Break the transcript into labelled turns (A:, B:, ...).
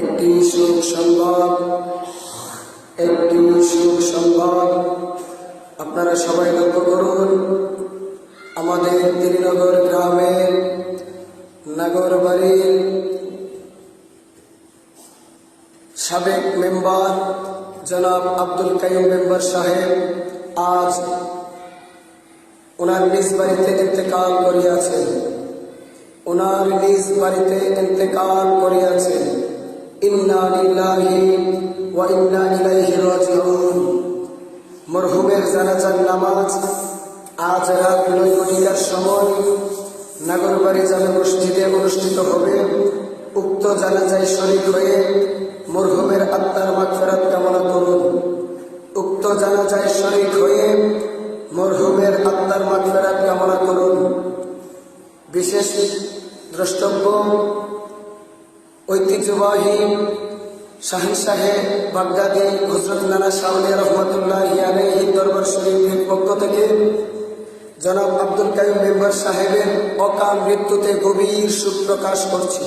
A: একটি সংবাদ একটি সংবাদ। আপনারা সবাই লক্ষ্য করুন, আমাদের তিরিনগর গ্রামের নাগরবাড়ির সাবেক মেম্বার জনাব আব্দুল কাইম মেম্বার সাহেব আজ ওনার নিজ বাড়িতে ইন্তেকাল করিয়াছেন। ওনার নিজ বাড়িতে ইন্তেকাল করিয়াছেন। ইন্না লিল্লাহি ওয়া ইন্না ইলাইহি রাজিউন। মরহুমের জানাজার নামাজ আজ রাত নয় ঘটিকার সময় নাগরবাড়ি জামে মসজিদে অনুষ্ঠিত হবে। উক্ত জানাজায় শরীক হয়ে মরহুমের আত্মার মাগফিরাত কামনা করুন। উক্ত জানাজায় শরীক হয়ে মরহুমের আত্মার মাগফিরাত কামনা করুন। বিশেষ দ্রষ্টব্য, ঐতিহ্যবাহী শাহিন সাহেব বাগদাদি হজরত নানা শাহলিয়া রহমতুল্লাহ এই দরবার শরীফের পক্ষ থেকে জনাব আব্দুল কাইম মেম্বার সাহেবের অকাল মৃত্যুতে গভীর সুখ প্রকাশ করছি।